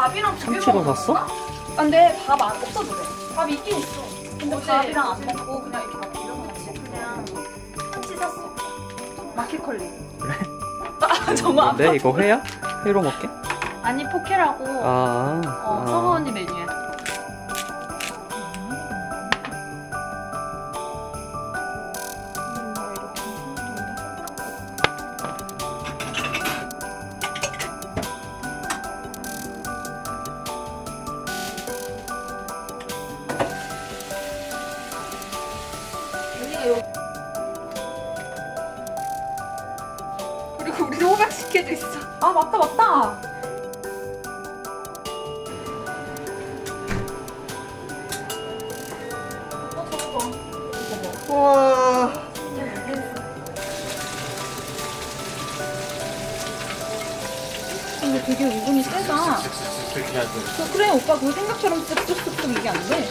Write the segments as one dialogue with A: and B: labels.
A: 밥이랑 두개
B: 참치로
A: 먹는
B: 샀어?
A: 아, 근데 밥 안 없어도 돼. 밥 있긴 있어. 근데
C: 어제-
A: 밥이랑 안 먹고 그냥 이렇게 막 이런 거 같이 그냥 같이 샀어. 마켓컬리.
B: 그래?
A: 아, 정말
B: 안네 이거 회야? 회로 먹게?
C: 아니 포케라고
B: 아,
C: 어,
B: 아.
C: 서거 언니 메뉴야.
A: 아 맞다 맞다. 어 저거 봐. 저거
B: 와.
A: 봐. 근데 되게 우분이 세다.
B: 하죠.
A: 저 그래 오빠 그 생각처럼 쓱쓱쓱쓱 이게 안 돼.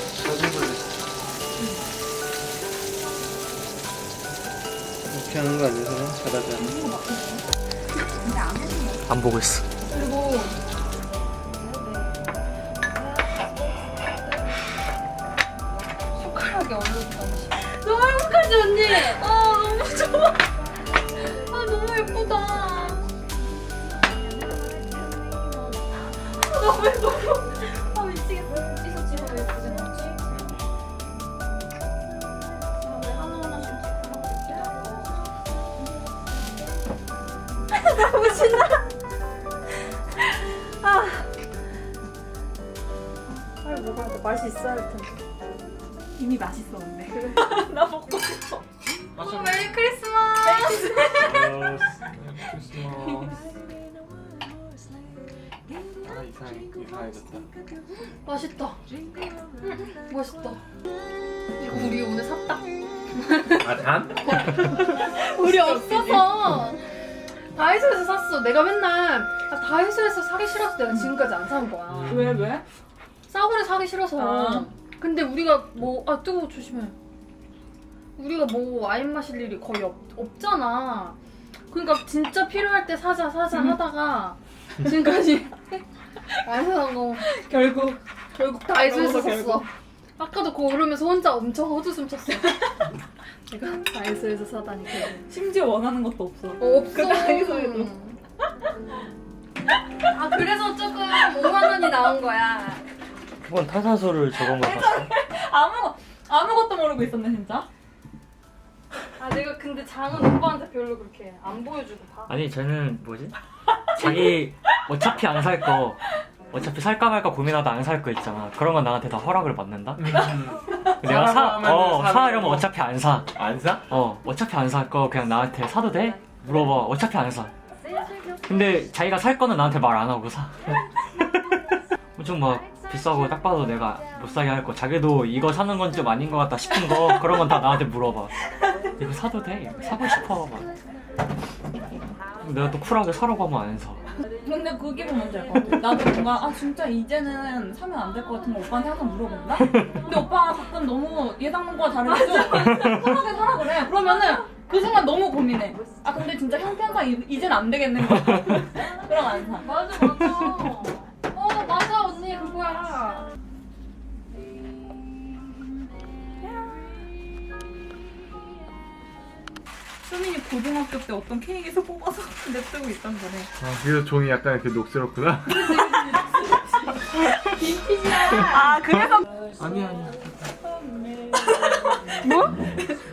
B: 이렇게 하는 거 아니잖아. 잘하지 않아.
A: 이거 맞거든. 근데 안 했네.
B: 안 보고 있어.
A: 그리고 손가락이 어려운다.
C: 너무 행복하지 언니?
A: 아 너무 좋아. 아 너무 예쁘다. 아, 너무 예뻐.
B: 이상 이상해졌다.
C: 맛있다. 음, 맛있다. 이거 우리 오늘 샀다.
B: 아 단?
C: 우리 없어서 다이소에서 샀어. 내가 맨날 아, 다이소에서 사기 싫어서 내가 지금까지 안 산 거야.
A: 왜 왜?
C: 싸구려 사기 싫어서.
A: 아.
C: 근데 우리가 뭐, 아, 뜨거워, 조심해. 우리가 뭐 와인 마실 일이 거의 없, 없잖아. 그러니까 진짜 필요할 때 사자, 사자 하다가 지금까지 안 사고
A: 결국
C: 결국 다이소에서
A: 그러고서
C: 샀어. 아까도 그거 오르면서 혼자 엄청 헛웃음 쳤어. 내가 다이소에서 사다니. 결국.
A: 심지어 원하는 것도 없어.
C: 없어.
A: 그 다이소에도.
C: 아 그래서 조금 5만 원이 나온 거야.
B: 그건 탄산수를 저건 거 샀어?
A: 아무 아무것도 모르고 있었네 진짜.
C: 아 내가 근데 장은 오빠한테 별로 그렇게 안 보여주고 봐.
D: 아니 쟤는 뭐지? 자기 어차피 안 살 거 어차피 살까 말까 고민하다 안 살 거 있잖아 그런 건 나한테 다 허락을 받는다? 내가 사,
B: 사라고 하면은
D: 어,
B: 사는
D: 사려면
B: 거고.
D: 어차피 안 사.
B: 안 사?
D: 어, 어차피 안 살 거 그냥 나한테 사도 돼? 물어봐. 어차피 안 사. 근데 자기가 살 거는 나한테 말 안 하고 사. 엄청 막 비싸고 딱 봐도 내가 못 사게 할 거. 자기도 이거 사는 건 좀 아닌 것 같다 싶은 거 그런 건 다 나한테 물어봐. 이거 사도 돼? 사고 싶어. 막. 내가 또 쿨하게 사라고 하면 안 사.
A: 근데 그 기분 뭔지 알것 같아. 나도 뭔가 아 진짜 이제는 사면 안 될 것 같은 거 오빠한테 항상 물어본다. 근데 오빠가 가끔 너무 예상한 거와 다르게 좀 편하게 사라 그래. 그러면은 그 순간 너무 고민해. 아 근데 진짜 형편상 이- 이젠 안 되겠는 거. 그럼 안 사.
C: 맞아 맞아. 어 맞아 언니 그거야.
A: 수민이 고등학교 때 어떤 케이크에서 뽑아서 냅두고 있던 거래.
E: 아, 그래서 종이 약간 이렇게 녹슬었구나.
A: 아 그래서
E: 아니 아니.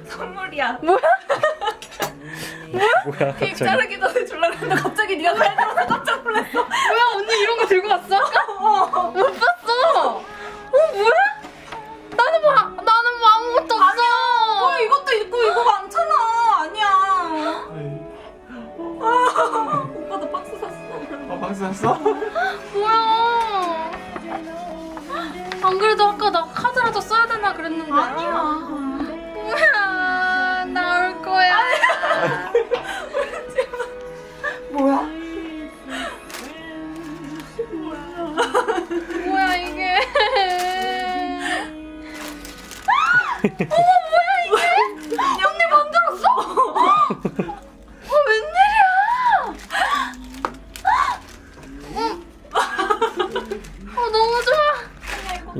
A: 선물이야.
B: 뭐야
A: 케이크
B: 갑자기?
A: 자르기 전에 줄라 그랬는데 갑자기 네가 살면서 깜짝 놀랐어.
C: 뭐야 언니 이런 거 들고 왔어?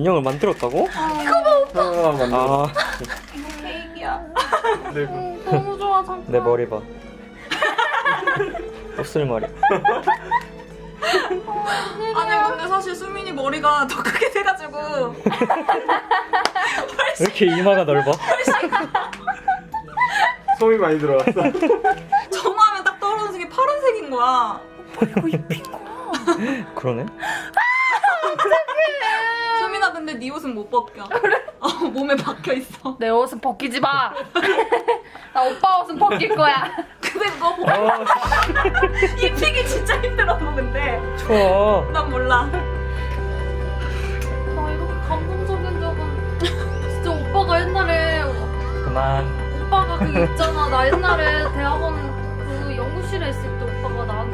D: 인형을 만들었다고?
B: 아 맞네.
D: 아,
A: 케이크야.
B: 네.
C: 너무 좋아 잠깐.
D: 내 머리 봐. 곱슬머리.
A: 아니 근데 사실 수민이 머리가 더 크게 돼가지고
D: 왜 이렇게 이마가 넓어?
B: 솜이 많이 들어왔어.
A: 정하면 딱 떠오르는 게 파란색인 거야.
D: 그러네.
A: 수민아 근데 네 옷은 못 벗겨. 어, 몸에 박혀 있어.
C: 내 옷은 벗기지 마. 나 오빠 옷은 벗길 거야.
A: 근데 그거 보-
D: 아,
A: 입히기 진짜 힘들어 근데.
D: 추워.
A: 난 몰라.
C: 나 이렇게 감동적인 적은 진짜 오빠가 옛날에
D: 그만.
C: 오빠가 그 있잖아 나 옛날에 대학원 그 연구실에 있을 때 오빠가 나한테